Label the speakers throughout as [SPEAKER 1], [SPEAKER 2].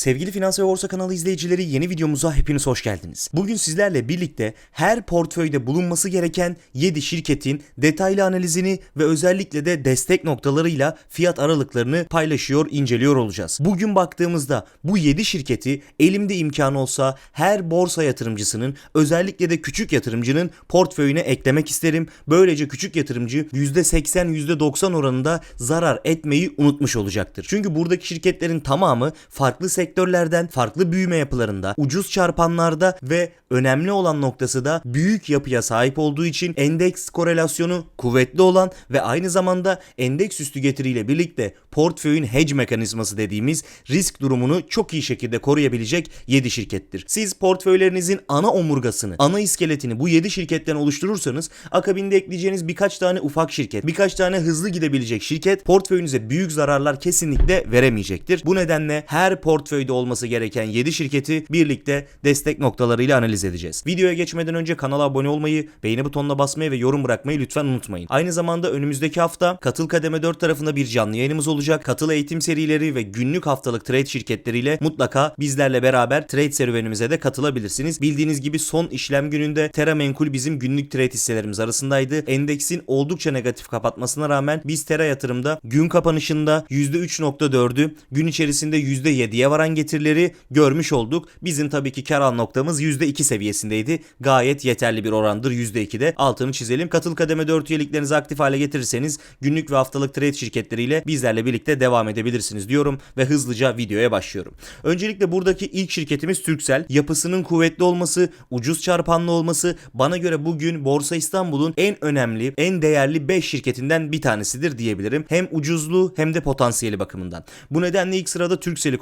[SPEAKER 1] Sevgili Finans ve Borsa kanalı izleyicileri yeni videomuza hepiniz hoş geldiniz. Bugün sizlerle birlikte her portföyde bulunması gereken 7 şirketin detaylı analizini ve özellikle de destek noktalarıyla fiyat aralıklarını paylaşıyor, inceliyor olacağız. Bugün baktığımızda bu 7 şirketi elimde imkan olsa her borsa yatırımcısının özellikle de küçük yatırımcının portföyüne eklemek isterim. Böylece küçük yatırımcı %80 %90 oranında zarar etmeyi unutmuş olacaktır. Çünkü buradaki şirketlerin tamamı farklı sektörlerden, farklı büyüme yapılarında, ucuz çarpanlarda ve önemli olan noktası da büyük yapıya sahip olduğu için endeks korelasyonu kuvvetli olan ve aynı zamanda endeks üstü getiriyle birlikte portföyün hedge mekanizması dediğimiz risk durumunu çok iyi şekilde koruyabilecek 7 şirkettir. Siz portföylerinizin ana omurgasını, ana iskeletini bu 7 şirketten oluşturursanız akabinde ekleyeceğiniz birkaç tane ufak şirket, birkaç tane hızlı gidebilecek şirket portföyünüze büyük zararlar kesinlikle veremeyecektir. Bu nedenle her portföyde olması gereken 7 şirketi birlikte destek noktalarıyla analiz edeceğiz. Videoya geçmeden önce kanala abone olmayı, beğeni butonuna basmayı ve yorum bırakmayı lütfen unutmayın. Aynı zamanda önümüzdeki hafta Katıl Kademe 4 tarafında bir canlı yayınımız olacak. Katıl eğitim serileri ve günlük haftalık trade şirketleriyle mutlaka bizlerle beraber trade serüvenimize de katılabilirsiniz. Bildiğiniz gibi son işlem gününde Terra Menkul bizim günlük trade hisselerimiz arasındaydı. Endeksin oldukça negatif kapatmasına rağmen biz Terra yatırımda gün kapanışında %3.4'ü gün içerisinde %7'ye varan getirileri görmüş olduk. Bizim tabii ki kar al noktamız %2 seviyesindeydi. Gayet yeterli bir orandır %2'de. Altını çizelim. Katıl kademe 4 üyeliklerinizi aktif hale getirirseniz günlük ve haftalık trade şirketleriyle bizlerle birlikte devam edebilirsiniz diyorum ve hızlıca videoya başlıyorum. Öncelikle buradaki ilk şirketimiz Turkcell. Yapısının kuvvetli olması, ucuz çarpanlı olması bana göre bugün Borsa İstanbul'un en önemli, en değerli 5 şirketinden bir tanesidir diyebilirim. Hem ucuzluğu hem de potansiyeli bakımından. Bu nedenle ilk sırada Turkcell'i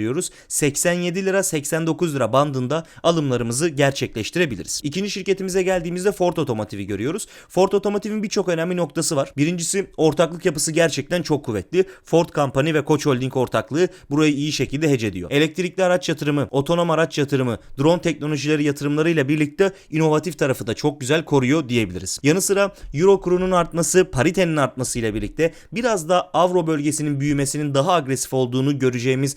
[SPEAKER 1] konuşlandırıyoruz. 87 lira 89 lira bandında alımlarımızı gerçekleştirebiliriz. İkinci şirketimize geldiğimizde Ford Otomotiv'i görüyoruz. Ford Otomotiv'in birçok önemli noktası var. Birincisi ortaklık yapısı gerçekten çok kuvvetli. Ford Company ve Koç Holding ortaklığı burayı iyi şekilde hece ediyor. Elektrikli araç yatırımı, otonom araç yatırımı, drone teknolojileri yatırımlarıyla birlikte inovatif tarafı da çok güzel koruyor diyebiliriz. Yanı sıra Euro kurunun artması, paritenin artmasıyla birlikte biraz da Avro bölgesinin büyümesinin daha agresif olduğunu göreceğimiz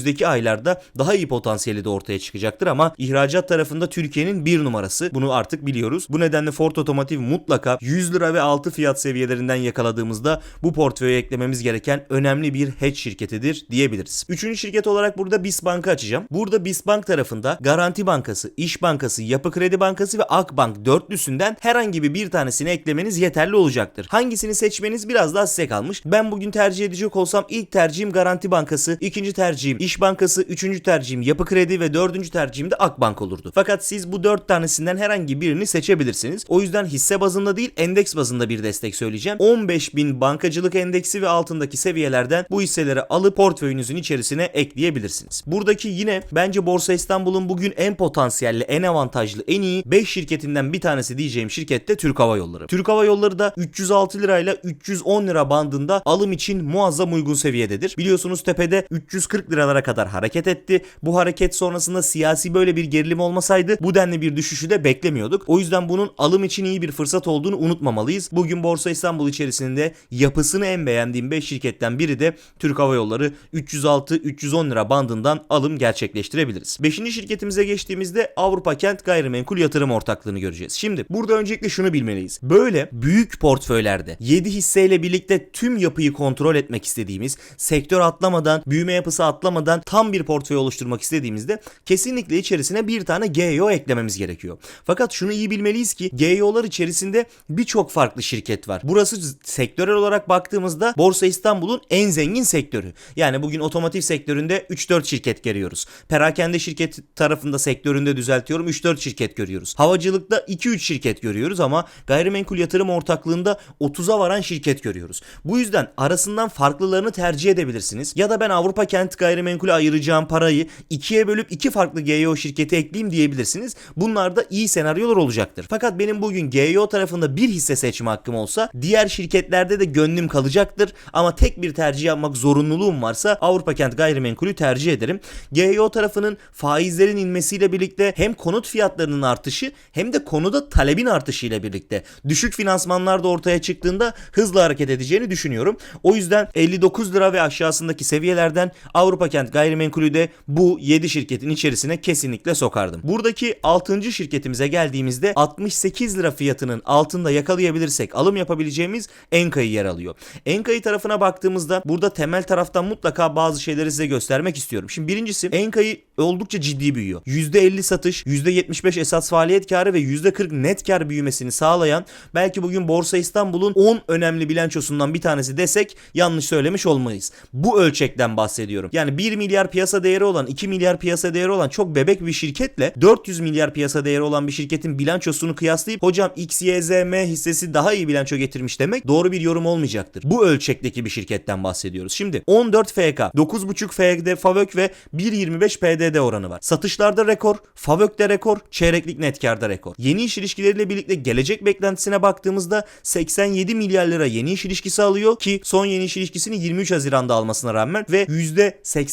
[SPEAKER 1] önümüzdeki aylarda daha iyi potansiyeli de ortaya çıkacaktır ama ihracat tarafında Türkiye'nin bir numarası. Bunu artık biliyoruz. Bu nedenle Ford Otomotiv mutlaka 100 lira ve altı fiyat seviyelerinden yakaladığımızda bu portföye eklememiz gereken önemli bir hedge şirketidir diyebiliriz. Üçüncü şirket olarak burada BIS Bank'ı açacağım. Burada BIS Bank tarafında Garanti Bankası, İş Bankası, Yapı Kredi Bankası ve Akbank dörtlüsünden herhangi bir tanesini eklemeniz yeterli olacaktır. Hangisini seçmeniz biraz daha size kalmış. Ben bugün tercih edecek olsam ilk tercihim Garanti Bankası, ikinci tercihim İş Bankası, üçüncü tercihim Yapı Kredi ve dördüncü tercihim de Akbank olurdu. Fakat siz bu dört tanesinden herhangi birini seçebilirsiniz. O yüzden hisse bazında değil endeks bazında bir destek söyleyeceğim. 15.000 bankacılık endeksi ve altındaki seviyelerden bu hisseleri alıp portföyünüzün içerisine ekleyebilirsiniz. Buradaki yine bence Borsa İstanbul'un bugün en potansiyelli, en avantajlı, en iyi 5 şirketinden bir tanesi diyeceğim şirket de Türk Hava Yolları. Türk Hava Yolları da 306 lirayla 310 lira bandında alım için muazzam uygun seviyededir. Biliyorsunuz tepede 340 liralara kadar hareket etti. Bu hareket sonrasında siyasi böyle bir gerilim olmasaydı bu denli bir düşüşü de beklemiyorduk. O yüzden bunun alım için iyi bir fırsat olduğunu unutmamalıyız. Bugün Borsa İstanbul içerisinde yapısını en beğendiğim 5 şirketten biri de Türk Hava Yolları 306-310 lira bandından alım gerçekleştirebiliriz. 5. şirketimize geçtiğimizde Avrupa Kent Gayrimenkul Yatırım Ortaklığını göreceğiz. Şimdi burada öncelikle şunu bilmeliyiz. Böyle büyük portföylerde 7 hisseyle birlikte tüm yapıyı kontrol etmek istediğimiz, sektör atlamadan, büyüme yapısı atlamadan tam bir portföy oluşturmak istediğimizde kesinlikle içerisine bir tane GEO eklememiz gerekiyor. Fakat şunu iyi bilmeliyiz ki GEO'lar içerisinde birçok farklı şirket var. Burası sektörel olarak baktığımızda Borsa İstanbul'un en zengin sektörü. Yani bugün otomotiv sektöründe 3-4 şirket görüyoruz. Perakende şirket tarafında sektöründe düzeltiyorum 3-4 şirket görüyoruz. Havacılıkta 2-3 şirket görüyoruz ama gayrimenkul yatırım ortaklığında 30'a varan şirket görüyoruz. Bu yüzden arasından farklılarını tercih edebilirsiniz. Ya da ben Avrupa Kent Gayrimenkul'e ayıracağım parayı ikiye bölüp iki farklı GEO şirketi ekleyeyim diyebilirsiniz. Bunlar da iyi senaryolar olacaktır. Fakat benim bugün GEO tarafında bir hisse seçme hakkım olsa diğer şirketlerde de gönlüm kalacaktır. Ama tek bir tercih yapmak zorunluluğum varsa Avrupa Kent Gayrimenkul'ü tercih ederim. GEO tarafının faizlerin inmesiyle birlikte hem konut fiyatlarının artışı hem de konuda talebin artışıyla birlikte düşük finansmanlar da ortaya çıktığında hızlı hareket edeceğini düşünüyorum. O yüzden 59 lira ve aşağısındaki seviyelerden Avrupa Kent gayrimenkulü de bu 7 şirketin içerisine kesinlikle sokardım. Buradaki 6. şirketimize geldiğimizde 68 lira fiyatının altında yakalayabilirsek alım yapabileceğimiz Enka'yı yer alıyor. Enka'yı tarafına baktığımızda burada temel taraftan mutlaka bazı şeyleri size göstermek istiyorum. Şimdi birincisi Enka'yı oldukça ciddi büyüyor. %50 satış, %75 esas faaliyet karı ve %40 net kar büyümesini sağlayan belki bugün Borsa İstanbul'un 10 önemli bilançosundan bir tanesi desek yanlış söylemiş olmayız. Bu ölçekten bahsediyorum. Yani 1 milyar piyasa değeri olan, 2 milyar piyasa değeri olan çok bebek bir şirketle 400 milyar piyasa değeri olan bir şirketin bilançosunu kıyaslayıp hocam XYZM hissesi daha iyi bilanço getirmiş demek doğru bir yorum olmayacaktır. Bu ölçekteki bir şirketten bahsediyoruz. Şimdi 14 FK, 9.5 FD FAVÖK ve 1.25 PDD oranı var. Satışlarda rekor, FAVÖK'te rekor, çeyreklik net karda rekor. Yeni iş ilişkileriyle birlikte gelecek beklentisine baktığımızda 87 milyar lira yeni iş ilişkisi alıyor ki son yeni iş ilişkisini 23 Haziran'da almasına rağmen ve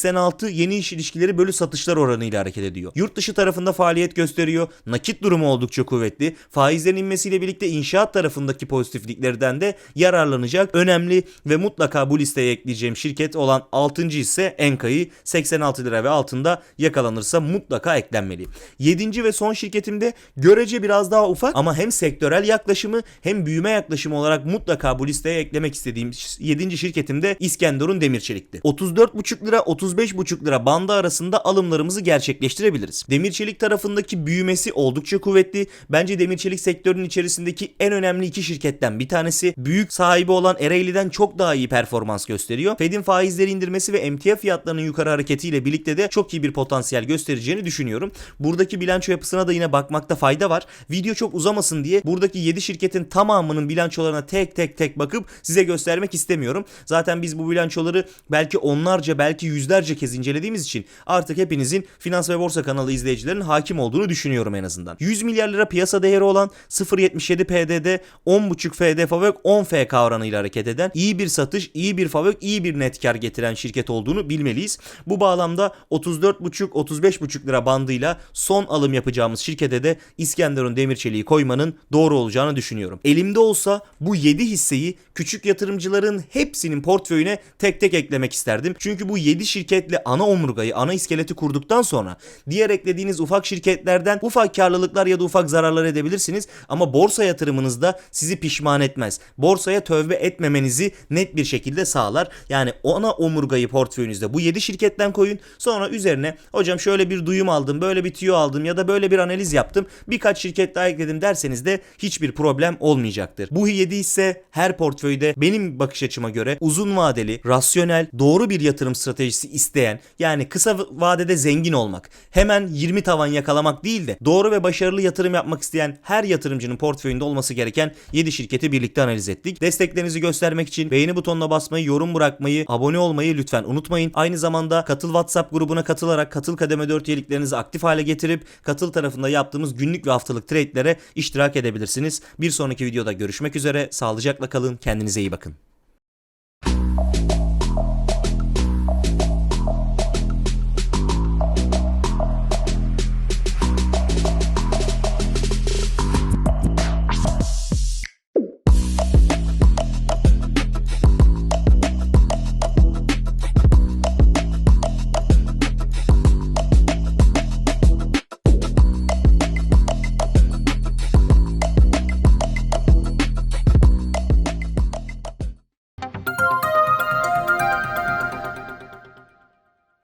[SPEAKER 1] %86 yeni iş ilişkileri bölü satışlar oranıyla hareket ediyor. Yurt dışı tarafında faaliyet gösteriyor. Nakit durumu oldukça kuvvetli. Faizlerin inmesiyle birlikte inşaat tarafındaki pozitifliklerden de yararlanacak önemli ve mutlaka bu listeye ekleyeceğim şirket olan 6. ise Enka'yı 86 lira ve altında yakalanırsa mutlaka eklenmeli. 7. ve son şirketimde görece biraz daha ufak ama hem sektörel yaklaşımı hem büyüme yaklaşımı olarak mutlaka bu listeye eklemek istediğim 7. şirketimde İskenderun Demir Çelik'ti. 34,5 lira 35,5 lira bandı arasında alımlarımızı gerçekleştirebiliriz. Demir Çelik tarafındaki büyümesi oldukça kuvvetli. Bence demir çelik sektörünün içerisindeki en önemli iki şirketten bir tanesi. Büyük sahibi olan Ereğli'den çok daha iyi performans gösteriyor. Fed'in faizleri indirmesi ve emtia fiyatlarının yukarı hareketiyle birlikte de çok iyi bir potansiyel göstereceğini düşünüyorum. Buradaki bilanço yapısına da yine bakmakta fayda var. Video çok uzamasın diye buradaki 7 şirketin tamamının bilançolarına tek tek tek bakıp size göstermek istemiyorum. Zaten biz bu bilançoları belki onlarca belki yüzlerce kez incelediğimiz için artık hepinizin Finans ve Borsa kanalı izleyicilerin hakim olduğunu düşünüyorum en azından. 100 milyar lira piyasa değeri olan 0.77 PDD 10.5 FD FAVÖK 10 FK oranıyla hareket eden iyi bir satış, iyi bir FAVÖK, iyi bir net kar getiren şirket olduğunu bilmeliyiz. Bu bağlamda 34.5-35.5 lira bandıyla son alım yapacağımız şirkete de İskenderun Demirçelik'i koymanın doğru olacağını düşünüyorum. Elimde olsa bu 7 hisseyi küçük yatırımcıların hepsinin portföyüne tek tek eklemek isterdim. Çünkü bu 7 şirketle ana omurgayı, ana iskeleti kurduktan sonra diğer eklediğiniz ufak şirketlerden ufak karlılıklar ya da ufak zararlar edebilirsiniz ama borsa yatırımınızda sizi pişman etmez. Borsaya tövbe etmemenizi net bir şekilde sağlar. Yani ona omurgayı portföyünüzde bu 7 şirketten koyun. Sonra üzerine hocam şöyle bir duyum aldım, böyle bir tüyo aldım ya da böyle bir analiz yaptım. Birkaç şirket daha ekledim derseniz de hiçbir problem olmayacaktır. Bu 7 ise her portföyde benim bakış açıma göre uzun vadeli, rasyonel, doğru bir yatırım stratejisi isteyen yani kısa vadede zengin olmak, hemen 20 tavan yakalamak değil de doğru ve başarılı yatırım yapmak isteyen her yatırımcının portföyünde olması gereken 7 şirketi birlikte analiz ettik. Desteklerinizi göstermek için beğeni butonuna basmayı, yorum bırakmayı, abone olmayı lütfen unutmayın. Aynı zamanda Katıl WhatsApp grubuna katılarak Katıl Kademe 4 üyeliklerinizi aktif hale getirip Katıl tarafında yaptığımız günlük ve haftalık trade'lere iştirak edebilirsiniz. Bir sonraki videoda görüşmek üzere. Sağlıcakla kalın. Kendinize iyi bakın.